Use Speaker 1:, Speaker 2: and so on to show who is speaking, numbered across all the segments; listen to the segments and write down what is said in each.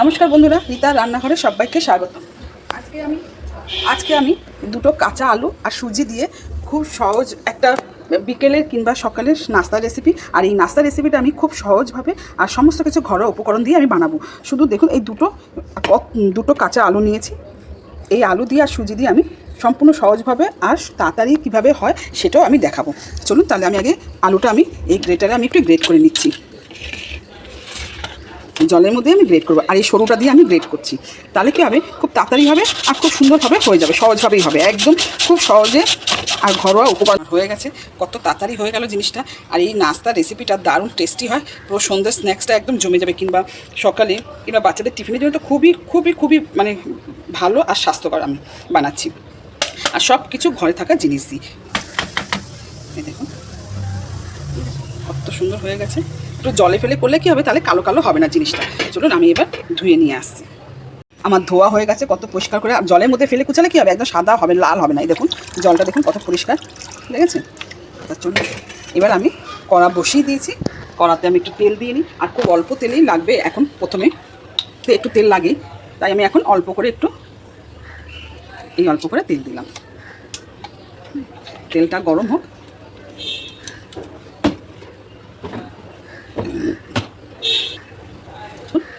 Speaker 1: নমস্কার বন্ধুরা রীতা রান্নাঘরে সবাইকে স্বাগত। আজকে আমি আজকে আমি দুটো কাঁচা আলু আর সুজি দিয়ে খুব সহজ একটা বিকেলের কিংবা সকালের নাস্তা রেসিপি আর এই নাস্তা রেসিপিটা আমি খুব সহজভাবে আর সমস্ত কিছু ঘরোয়া উপকরণ দিয়ে আমি বানাবো। শুধু দেখুন, এই দুটো দুটো কাঁচা আলু নিয়েছি। এই আলু দিয়ে আর সুজি দিয়ে আমি সম্পূর্ণ সহজভাবে আর তাড়াতাড়ি কীভাবে হয় সেটাও আমি দেখাবো। চলুন, তাহলে আমি আগে আলুটা আমি, এই গ্রেটারে আমি একটু গ্রেট করে নিচ্ছি। জলের মধ্যে আমি গ্রেট করব। আর এই সরুটা দিয়ে আমি গ্রেট করছি। তাহলে কী হবে? খুব তাড়াতাড়ি হবে আর খুব সুন্দরভাবে হয়ে যাবে, সহজভাবেই হবে। একদম খুব সহজে আর ঘরোয়া উপকরণ হয়ে গেছে। কত তাড়াতাড়ি হয়ে গেল জিনিসটা। আর এই নাস্তার রেসিপিটা দারুণ টেস্টি হয়। পুরো সন্ধ্যের স্ন্যাক্সটা একদম জমে যাবে। কিংবা সকালে কিংবা বাচ্চাদের টিফিনের জন্য তো খুবই খুবই খুবই মানে ভালো আর স্বাস্থ্যকর আমি বানাচ্ছি। আর সব কিছু ঘরে থাকা জিনিস দিই দেখুন। কত সুন্দর হয়ে গেছে। একটু জলে ফেলে করলে কি হবে? তাহলে কালো কালো হবে না জিনিসটা। চলুন আমি এবার ধুয়ে নিয়ে আসছি। আমার ধোয়া হয়ে গেছে, কত পরিষ্কার করে। জলের মধ্যে ফেলে কুচালে কি হবে? একদম সাদা হবে, লাল হবে না। এই দেখুন, জলটা দেখুন কত পরিষ্কার। দেখেছেন? তা চলুন, এবার আমি কড়া বসিয়ে দিয়েছি। কড়াতে আমি একটু তেল দিয়ে নিই। আর খুব অল্প তেলেই লাগবে। এখন প্রথমে একটু তেল লাগেই। তাই আমি এখন অল্প করে একটু এই অল্প করে তেল দিলাম। তেলটা গরম হোক।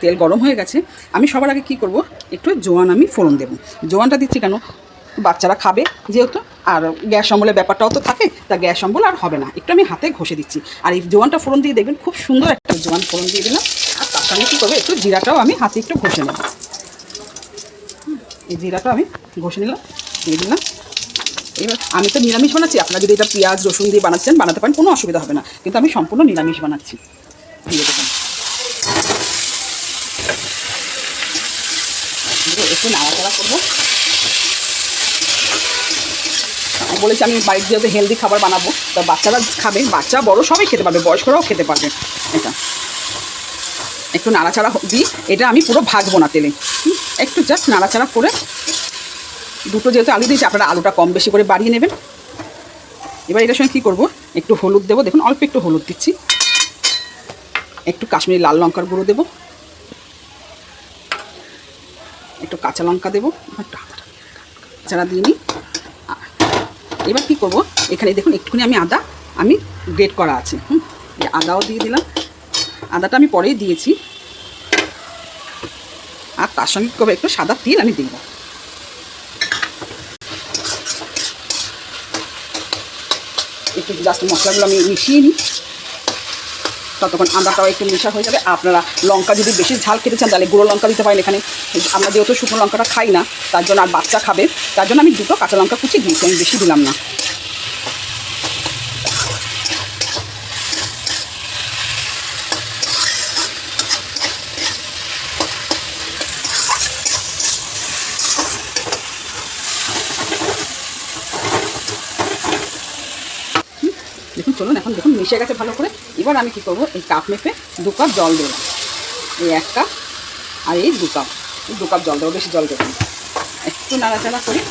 Speaker 1: তেল গরম হয়ে গেছে। আমি সবার আগে কি করব? একটু জোয়ান আমি ফোড়ন দেবো। জোয়ানটা দিচ্ছি কেন? বাচ্চারা খাবে যেহেতু, আর গ্যাস অম্বলের ব্যাপারটাও তো থাকে, তা গ্যাস অম্বল আর হবে না। একটু আমি হাতে ঘষে দিচ্ছি। আর এই জোয়ানটা ফোড়ন দিয়ে দেখবেন, খুব সুন্দর একটা জোয়ান ফোড়ন দিয়ে দিলাম। আর তার সঙ্গে কী করব? একটু জিরাটাও আমি হাতে একটু ঘষে নেব। এই জিরাটা আমি ঘষে নিলাম, দিয়ে দিলাম। এবার আমি তো নিরামিষ বানাচ্ছি। আপনারা যদি এটা পেঁয়াজ, রসুন দিয়ে বানাচ্ছেন, বানাতে পারেন, কোনো অসুবিধা হবে না। কিন্তু আমি সম্পূর্ণ নিরামিষ বানাচ্ছি। দিয়ে দেবেন দিয়ে একটু নাড়াচাড়া করব। বলেছি আমি বাড়ির যেহেতু হেলদি খাবার বানাবো, তা বাচ্চারা খাবে, বাচ্চা বড় সবাই খেতে পারবে, বয়স্করাও খেতে পারবে। এটা। একটু নাড়াচাড়া দিই। এটা আমি পুরো ভাজবো না তেলে। একটু জাস্ট নাড়াচাড়া করে দুটো যেহেতু আলু দিয়েছি, আপনারা আলুটা কম বেশি করে বাড়িয়ে নেবেন। এবার এটার সঙ্গে কী করব? একটু হলুদ দেবো। দেখুন, অল্প একটু হলুদ দিচ্ছি। একটু কাশ্মীরি লাল লঙ্কার গুঁড়ো দেবো। একটু কাঁচা লঙ্কা দেবো একটু চারা দিয়ে নিই। এবার কী করব? এখানে দেখুন, একটুখানি আমি আদা, আমি গ্রেট করা আছে। হুম আদাও দিয়ে দিলাম। আদাটা আমি পরেই দিয়েছি। আর তার সঙ্গে করব? একটু সাদা তিল আমি দিব একটু জাস্ট মশলাগুলো আমি মিশিয়ে নিই। ততক্ষণ আদাটাও একটু মেশা হয়ে যাবে। আপনারা লঙ্কা যদি বেশি ঝাল খেতে চান, তাহলে গুঁড়ো লঙ্কা দিতে পারেন এখানে। আমরা যেহেতু শুকনো লঙ্কাটা খাই না, তার জন্য আর বাচ্চা খাবে, তার জন্য আমি দুটো কাঁচা লঙ্কা কুচি দিয়েছি, আমি বেশি দিলাম না। দেখুন, চলুন এখন, দেখুন, মিশে গেছে ভালো করে। এবার আমি কি করব, এই কাপ মেপে দু কাপ জল দেবো এই এক কাপ আর এই দু কাপ দু কাপ জল দেবো, বেশি জল দেবো। একটু নাড়াচাড়া করি।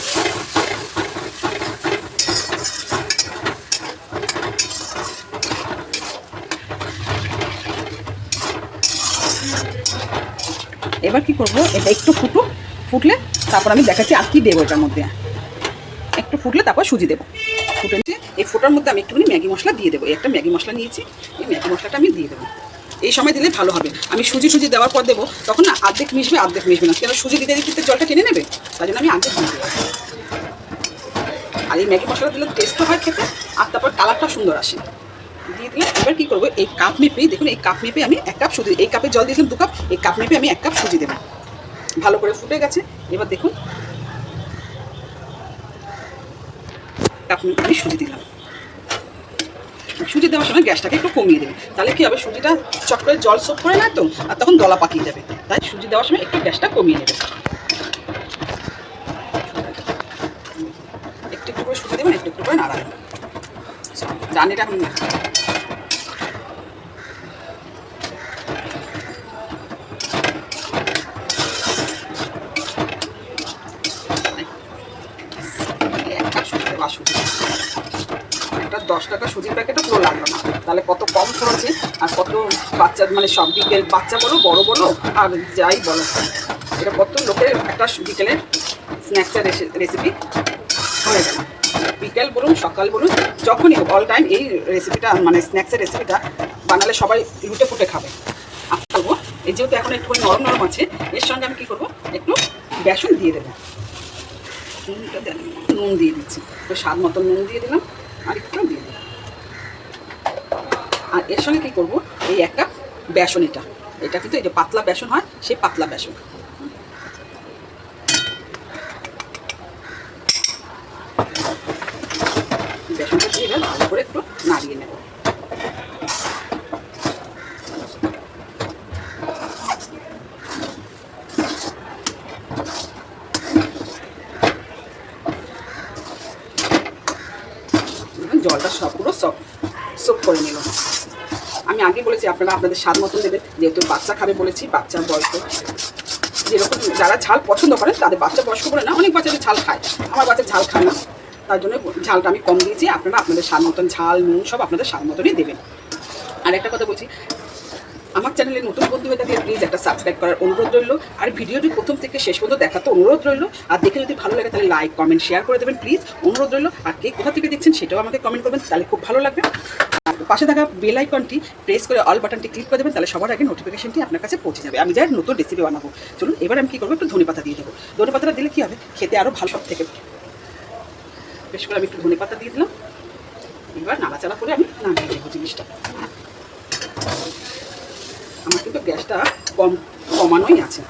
Speaker 1: এবার কি করব, এটা একটু ফুটুক, ফুটলে তারপর আমি দেখাচ্ছি আর কি দেবো এটার মধ্যে। একটু ফুটলে তারপর সুজি দেবো। ফুটে এই ফোটার মধ্যে আমি একটুখানি ম্যাগি মশলা দিয়ে দেবো। একটা ম্যাগি মশলা নিয়েছি, এই ম্যাগি মশলাটা আমি দিয়ে দেবো। এই সময় দিলে ভালো হবে। আমি সুজি সুজি দেওয়ার পর দেবো, তখন না আর্ধেক মিশবে আর্ধেক মিশবে না। কেন সুজি দিতে দিতে জলটা টেনে নেবে? তাই জন্য আমি আর্ধেক দেবো আর এই ম্যাগি মশলা দিলে টেস্টও হয় খেতে, আর তারপর কালারটা সুন্দর আসে। দিয়ে দিলে এবার কী করব, এই কাপ মেপেই দেখুন এই কাপ মেপে আমি এক কাপ সুজি, এই কাপে জল দিয়েছিলাম দু কাপ এই কাপ মেপে আমি এক কাপ সুজি দেবো। ভালো করে ফুটে গেছে, এবার দেখুন। কাপ মেপে আমি সুজি দিলাম। সুজি দেওয়ার সময় গ্যাসটাকে একটু কমিয়ে দেবে। তাহলে কী হবে? সুজিটা চট করে জল সোপ করে না তো? আর তখন গলা পাকিয়ে যাবে তাই সুজি দেওয়ার সময় একটু গ্যাসটা কমিয়ে নেবে। একটু একটু করে সুজি দেবেন, একটু একটু করে নাড়াবেন। জানি এটা এখন এই এক কাপ সুজি দেবো আর সুজি একটা দ- দশ টাকা সুজির প্যাকেটও পুরো লাগল না। তাহলে কত কম খরচে আর কত বাচ্চা মানে সব বিকেল বাচ্চা বলো, বড় বলো, আর যাই বলো। এটা কত লোকের একটা বিকেলের স্ন্যাক্সের রেসিপি হয়ে গেল। বিকেল বলুন, সকাল বলুন, যখনই অল টাইম এই রেসিপিটা মানে স্ন্যাক্সের রেসিপিটা বানালে সবাই লুটে ফুটে খাবে। আর করব এই যেহেতু এখন একটু নরম নরম আছে, এর সঙ্গে আমি কী করব, একটু বেসন দিয়ে দেবো। নুনটা নুন দিয়ে দিচ্ছি। তো স্বাদ মতো নুন দিয়ে দিলাম, আর একটু দিয়ে আর এর সঙ্গে কী করব? এই একটা বেসন এটা। এটা কিন্তু এই যে পাতলা বেসন হয়, সেই পাতলা বেসন। বেসনটা ভালো করে একটু জলটা সব পুরো সব সোপ করে নিল। আমি আগে বলেছি, আপনারা আপনাদের স্বাদ মতন দেবেন। যেহেতু বাচ্চা খাবে বলেছি বাচ্চার বয়স্ক। যেরকম যারা ঝাল পছন্দ করেন তাদের বাচ্চা বয়স্ক বলে না, অনেক বাচ্চাদের ঝাল খায়। আমার বাচ্চা ঝাল খায় না। তার জন্য ঝালটা আমি কম দিয়েছি, আপনারা আপনাদের স্বাদ মতন ঝাল, নুন সব আপনাদের স্বাদ মতনই দেবেন। আর একটা কথা বলছি আমার চ্যানেলে নতুন বন্ধু হয়ে থাকলে প্লিজ একটা সাবস্ক্রাইব করার অনুরোধ রইল। আর ভিডিওটি প্রথম থেকে শেষ পর্যন্ত দেখাতে অনুরোধ রইল। আর দেখে যদি ভালো লাগে তাহলে লাইক কমেন্ট শেয়ার করে দেবেন প্লিজ অনুরোধ রইল, আর কে কোথা থেকে দেখছেন সেটাও আমাকে কমেন্ট করবেন, তাহলে খুব ভালো লাগবে। পাশে থাকা বেল আইকনটি প্রেস করে অল বাটনটি ক্লিক করে দেবেন, তাহলে সবার আগে নোটিফিকেশনটি আপনার কাছে পৌঁছে যাবে। আমি যাই নতুন রেসিপি বানাবো। চলুন, এবার আমি কী করব? একটু ধনে পাতা দিয়ে দেবো। ধনে পাতাটা দিলে কী হবে? খেতে আরও ভালো সব থেকে বেশ করে আমি একটু ধনে পাতা দিয়ে দিলাম। এবার নাড়াচাড়া করে আমি নামিয়ে দেবো জিনিসটা। আমার কিন্তু গ্যাসটা কম, কমানোই আছে।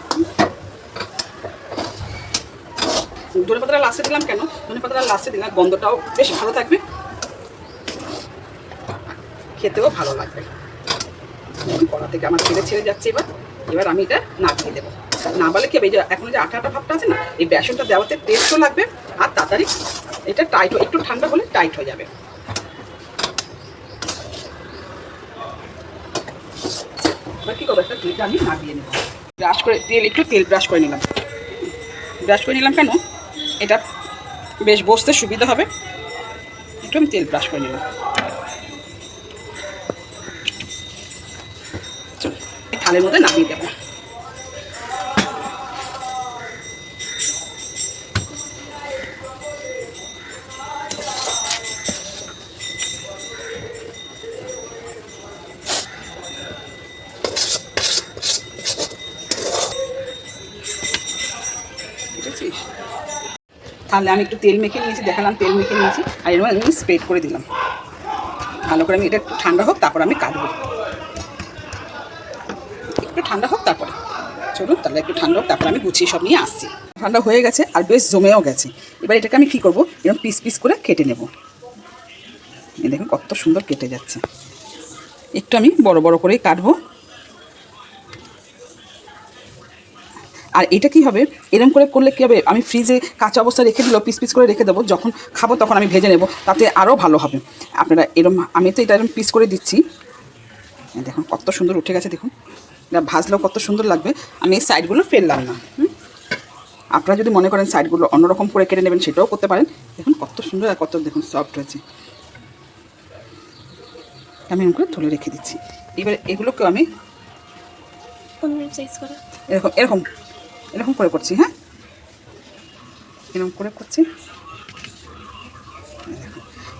Speaker 1: ধনে পাতাটা লাস্টে দিলাম কেন? ধনে পাতাটা লাস্টে দিলাম গন্ধটাও বেশ ভালো থাকবে। খেতেও ভালো লাগবে। কড়া থেকে আমার ছেড়ে ছেড়ে যাচ্ছে এবার। এবার আমি এটা নাচিয়ে দেবো। না বলে কি, এই যে এখন যে আটা আটা ভাবটা আছে না, এই বেসনটা দেওয়াতে টেস্টও লাগবে আর তাড়াতাড়ি এটা টাইট একটু ঠান্ডা হলে টাইট হয়ে যাবে। এবার কী একটা তেলটা আমি নামিয়ে নেব। ব্রাশ করে, তেল, একটু তেল ব্রাশ করে নিলাম। ব্রাশ করে নিলাম কেন? এটা বেশ বসতে সুবিধা হবে। একটু আমি তেল ব্রাশ করে নিলাম। থালের মধ্যে নামিয়ে দেবো। বুঝেছিস? তাহলে আমি একটু তেল মেখে নিয়েছি, দেখালাম তেল মেখে নিয়েছি, আর এর মধ্যে আমি স্প্রেড করে দিলাম। ভালো করে আমি এটা ঠান্ডা হোক, তারপর আমি কাটবো। একটু ঠান্ডা হোক, তারপরে। চলুন, তাহলে একটু ঠান্ডা হোক, তারপর আমি গুছিয়ে সব নিয়ে আসছি। ঠান্ডা হয়ে গেছে, আর বেশ জমেও গেছে। এবার এটাকে আমি কী করব? এরকম পিস পিস করে কেটে নেব। দেখুন, কত সুন্দর কেটে যাচ্ছে। একটু আমি বড় বড় করেই কাটবো। আর এটা কি হবে? এরকম করে করলে কী হবে? আমি ফ্রিজে কাঁচা অবস্থা রেখে দিলেও পিস পিস করে রেখে দেবো যখন খাব তখন আমি ভেজে নেব তাতে আরও ভালো হবে। আপনারা এরম আমি তো এটা এরকম পিস করে দিচ্ছি। দেখুন কত সুন্দর উঠে গেছে দেখুন। এটা ভাজলেও কত সুন্দর লাগবে। আমি এই সাইডগুলো ফেললাম না হুম? আপনারা যদি মনে করেন সাইডগুলো অন্যরকম করে কেটে নেবেন সেটাও করতে পারেন। দেখুন কত সুন্দর আর কত দেখুন সফট হয়েছে। আমি এরকম করে তুলে রেখে দিচ্ছি। এবার এগুলোকেও আমি এরকম এরকম এরকম করে করছি হ্যাঁ? এরকম করে করছি।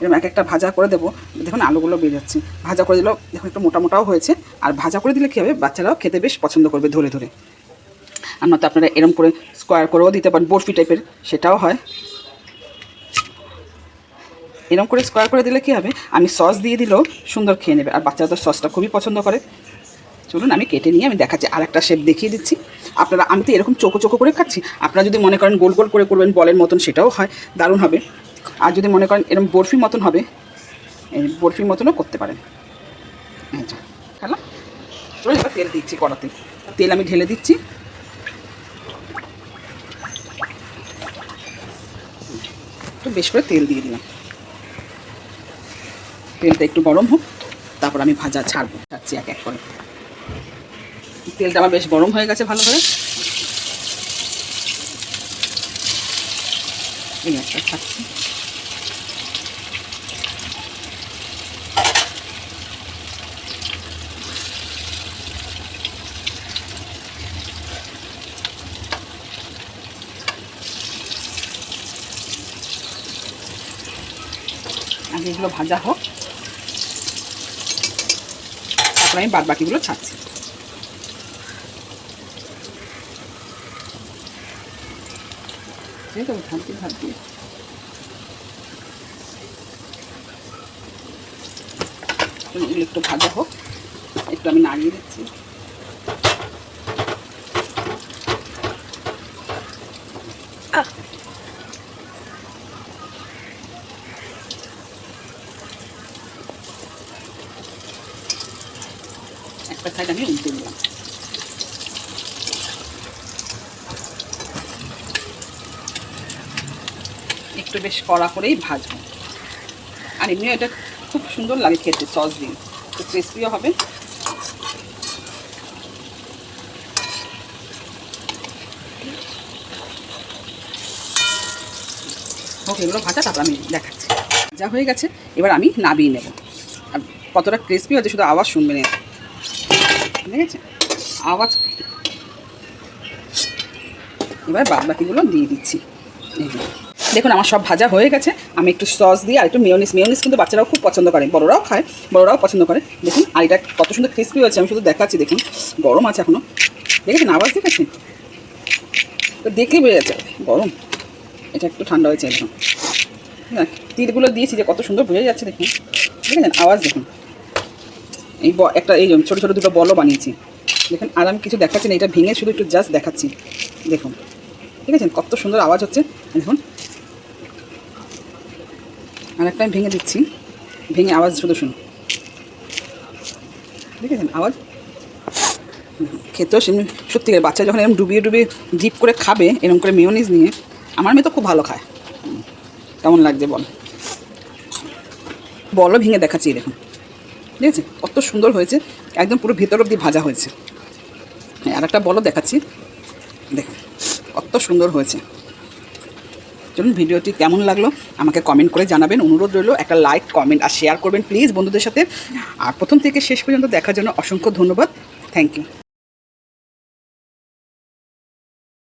Speaker 1: এরকম এক একটা ভাজা করে দেবো। দেখুন, আলুগুলো বেরোচ্ছে ভাজা করে দিলেও দেখুন, একটু মোটা মোটাও হয়েছে। আর ভাজা করে দিলে কী হবে? বাচ্চারাও খেতে বেশ পছন্দ করবে ধরে ধরে। আর নয়তো আপনারা এরকম করে স্কোয়ার করেও দিতে পারেন, বরফি টাইপের, সেটাও হয়। এরকম করে স্কোয়ার করে দিলে কী হবে? আমি সস দিয়ে দিলেও সুন্দর খেয়ে নেবে। আর বাচ্চারা তো সসটা খুবই পছন্দ করে। চলুন, আমি কেটে নিয়ে আমি দেখাচ্ছি আর একটা শেপ দেখিয়ে দিচ্ছি। আপনারা, আমি তো এরকম চোখো চোখো করে খাচ্ছি। আপনারা যদি মনে করেন গোল গোল করে করবেন, বলের মতন সেটাও হয়, দারুণ হবে। আর যদি মনে করেন এরকম বরফি মতন হবে বরফির মতনও করতে পারেন। চলুন, এবার তেল দিচ্ছি কড়াতে। তেল আমি ঢেলে দিচ্ছি। একটু বেশ করে তেল দিয়ে দিলাম। তেলটা একটু গরম হোক, তারপর আমি ভাজা ছাড়বো। ছাড়ছি এক এক করে। তেলটা আমার বেশ গরম হয়ে গেছে ভালো করে। আগে এগুলো ভাজা হোক। তারপরে আমি বাদ বাকিগুলো ছাড়ছি। ভাবছি এগুলো একটু ভাজা হোক একটু আমি নাড়িয়ে দিচ্ছি একটা সাইড আমি উল্টে একটু বেশ কড়া করেই ভাজবো। আর এমনিও এটা খুব সুন্দর লাগে খেতে, সস দিয়ে। একটু ক্রিসপিও হবে। ওকে এগুলো ভাজা, তারপর আমি দেখাচ্ছি। যা হয়ে গেছে, এবার আমি নাবিয়ে নেব। আর কতটা ক্রিসপি হচ্ছে শুধু আওয়াজ শুনবেন এর। ঠিক আছে? আওয়াজ এবার বাদ বাকিগুলো দিয়ে দিচ্ছি। এই। দেখুন, আমার সব ভাজা হয়ে গেছে। আমি একটু সস দিয়ে আর একটু মেয়নিস মেয়নিস কিন্তু বাচ্চারাও খুব পছন্দ করে, বড়রাও খায়, বড়রাও পছন্দ করে। দেখুন, আর এটা কত সুন্দর ক্রিসপি হয়েছে, আমি শুধু দেখাচ্ছি, দেখুন, গরম আছে এখনও দেখেছেন, আওয়াজ দেখেছেন? তো দেখে বেড়ে যাচ্ছে, গরম। এটা একটু ঠান্ডা হয়েছে একদম হ্যাঁ তীরগুলো দিয়েছি যে কত সুন্দর বোঝা যাচ্ছে, দেখুন। দেখেছেন, আওয়াজ দেখুন। এই একটা এই ছোটো ছোটো দুটো বলও বানিয়েছি। দেখুন, আর আমি কিছু দেখাচ্ছি না, এটা ভেঙে শুধু একটু জাস্ট দেখাচ্ছি। দেখুন। ঠিক আছে কত সুন্দর আওয়াজ হচ্ছে। দেখুন আর একটা আমি ভেঙে দিচ্ছি। ভেঙে আওয়াজ শুধু শুনুন। দেখেছেন আওয়াজ? খেতেও সেমনি সত্যি বাচ্চা যখন এরকম ডুবিয়ে ডুবিয়ে ডিপ করে খাবে এরকম করে মেয়নিজ নিয়ে, আমার মেয়ে তো খুব ভালো খায়। কেমন লাগছে বল? বলও ভেঙে দেখাচ্ছি দেখুন। ঠিক আছে কত সুন্দর হয়েছে, একদম পুরো ভেতর অব্দি ভাজা হয়েছে। হ্যাঁ আর একটা বলো দেখাচ্ছি। দেখুন, কত সুন্দর হয়েছে। চলুন ভিডিওটি কেমন লাগল আমাকে কমেন্ট করে জানাবেন। অনুরোধ রইল একটা লাইক কমেন্ট আর শেয়ার করবেন প্লিজ বন্ধুদের সাথে। আর প্রথম থেকে শেষ পর্যন্ত দেখার জন্য অসংখ্য ধন্যবাদ। Thank you